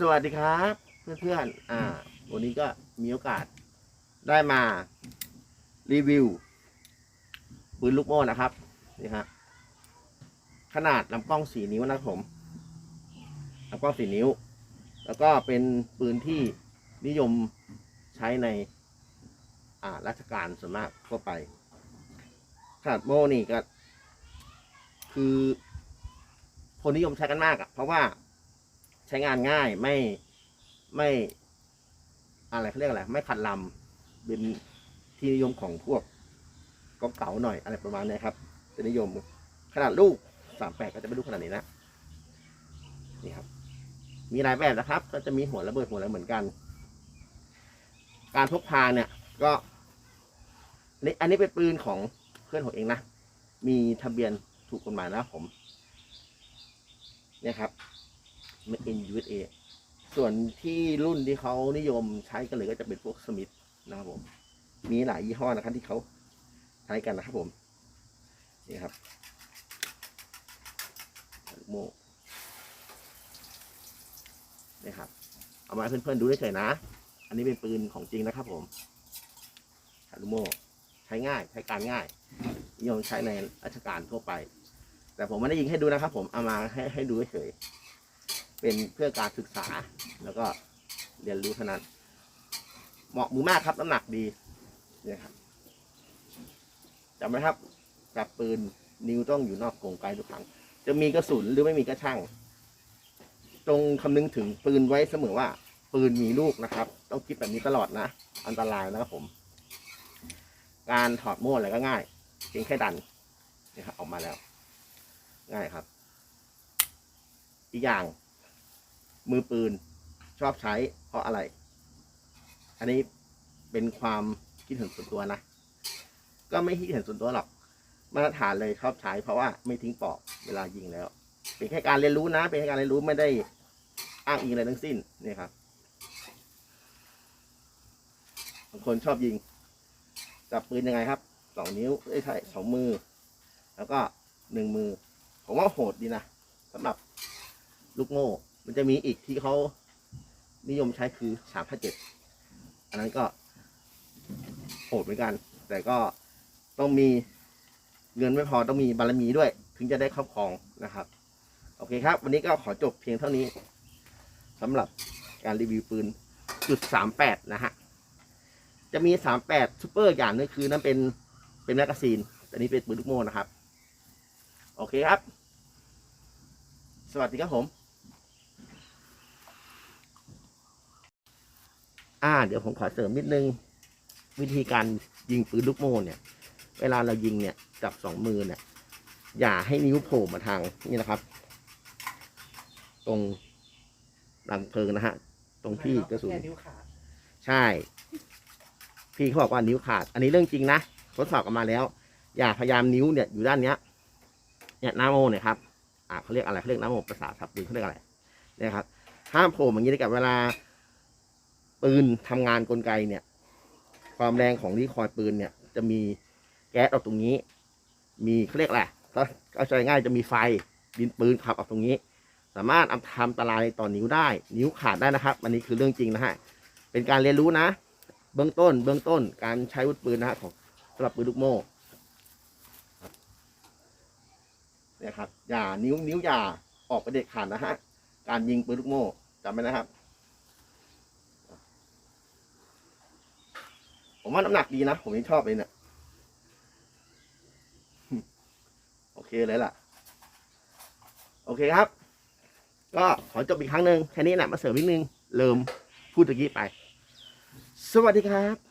สวัสดีครับ เพื่อนๆอ่า วันนี้ก็มีโอกาสได้มารีวิวปืนลูกโม่นะครับนี่ฮะขนาดลำกล้องสี่นิ้วนะครับผมลำกล้องสี่นิ้ว แล้วก็เป็นปืนที่นิยมใช้ใน อ่าราชการส่วนมากทั่วไป ขนาดโม่นี่ก็ คือคนนิยมใช้กันมากอะเพราะว่า ใช้งานง่ายไม่ไม่อะไรเขาเรียกอะไรไม่ขัดลำเป็นที่นิยมของพวกก็เก๋าหน่อยอะไรประมาณนี้ครับจะนิยมขนาดลูกสามแปดก็จะไม่ลูกขนาดนี้นะนี่ครับ มีหลายแบบนะครับ ก็จะมีหัวระเบิดหัวอะไรเหมือนกัน การพกพาเนี่ย ก็อันนี้อันนี้เป็นปืนของเพื่อนผมเองนะ มีทะเบียนถูกกฎหมายนะผม เนี่ยครับ in USA ส่วนที่รุ่นที่เขานิยมใช้กันเลยก็จะเป็นพวกสมิธนะครับผม มีหลายยี่ห้อนะครับที่เขาใช้กันนะครับผม นี่ครับลูโม่นี่ครับ เอามาให้เพื่อนๆดูเฉยๆนะ อันนี้เป็นปืนของจริงนะครับผมลูโม่ใช้ง่าย ใช้การง่าย นิยมใช้ในราชการทั่วไป แต่ผมไม่ได้ยิงให้ดูนะครับผม เอามาให้ให้ดูเฉย เป็นเพื่อการศึกษา แล้วก็เรียนรู้เท่านั้น เหมาะมือมากครับน้ำหนักดีเนี่ยครับจำไหมครับจับปืนนิ้วต้องอยู่นอกกรงไกลทุกครั้ง จะมีกระสุนหรือไม่มีก็ช่าง จงคำนึงถึงปืนไว้เสมอว่า ปืนมีลูกนะครับ ต้องคิดแบบนี้ตลอดนะ อันตรายนะครับผม การถอดโม่อะไรก็ง่ายเพียงแค่ดันนี่ครับออกมาแล้ว ง่ายครับ อีกอย่าง มือปืนชอบใช้เพราะอะไร อันนี้เป็นความคิดเห็นส่วนตัวนะ ก็ไม่คิดเห็นส่วนตัวหรอก มาตรฐานเลยชอบใช้เพราะว่าไม่ทิ้งปอกเวลายิงแล้ว เป็นแค่การเรียนรู้นะ เป็นแค่การเรียนรู้ไม่ได้อ้างอิงอะไรทั้งสิ้นนี่ครับบางคนชอบยิงจับปืนยังไงครับสองนิ้วเอ้ใช่สองมือ แล้วก็หนึ่งมือ ผมว่าโหดดีนะสำหรับลูกโม่ มันจะมีอีกที่เขานิยมใช้คือสามห้าเจ็ดอันนั้นก็โหดเหมือนกัน แต่ก็ต้องมีเงินไม่พอต้องมีบารมีด้วย ถึงจะได้ครอบครองนะครับ โอเคครับ วันนี้ก็ขอจบเพียงเท่านี้สำหรับการรีวิวปืนจุดสามแปดนะฮะ จะมีสามแปดซูเปอร์อย่างนึงคือนั่นเป็นเป็นแมกกาซีนแต่นี้เป็นปืนลูกโม่นะครับ โอเคครับ สวัสดีครับผม อ่า เดี๋ยวผมขอเสริมนิดนึง วิธีการยิงปืนลูกโม่เนี่ย เวลาเรายิงเนี่ยจับสองมือเนี่ย อย่าให้นิ้วโผล่มาทางนี่นะครับ ตรงรังเพลิงนะฮะ ตรงที่กระสุนแค่นิ้วขาดใช่ พี่เขาบอกว่านิ้วขาด อันนี้เรื่องจริงนะทดสอบกันมาแล้ว อย่าพยายามนิ้วเนี่ยอยู่ด้านเนี้ย เนี่ยหน้าโมเนี่ยครับอ่าเขาเรียกอะไรเขาเรียกหน้าโมภาษาทับปืนเขาเรียกอะไรเนี่ยครับห้ามโผล่อย่างนี้กับเวลา ปืนทำงานกลไกเนี่ย ความแรงของรีคอยปืนเนี่ย จะมีแก๊สออกตรงนี้ มีเขาเรียกอะไรถ้าเข้าใจง่ายจะมีไฟดินปืนขับออกตรงนี้ สามารถทำอันตรายต่อนิ้วได้ นิ้วขาดได้นะครับอันนี้คือเรื่องจริงนะฮะเป็นการเรียนรู้นะ เบื้องต้น เบื้องต้นการใช้วุธปืนนะฮะของสำหรับปืนลูกโม่เนี่ยครับอย่านิ้วนิ้วอย่าออกไปเด็ดขาดนะฮะการยิงปืนลูกโม่จำไว้นะครับ ผมว่าน้ำหนักดีนะ ผมยังชอบเลยเนี่ยโอเคเลยล่ะ โอเคครับ ก็ขอจบอีกครั้งหนึ่งแค่นี้แหละมาเสริมนิดนึงเริ่มพูดตะกี้ไป สวัสดีครับ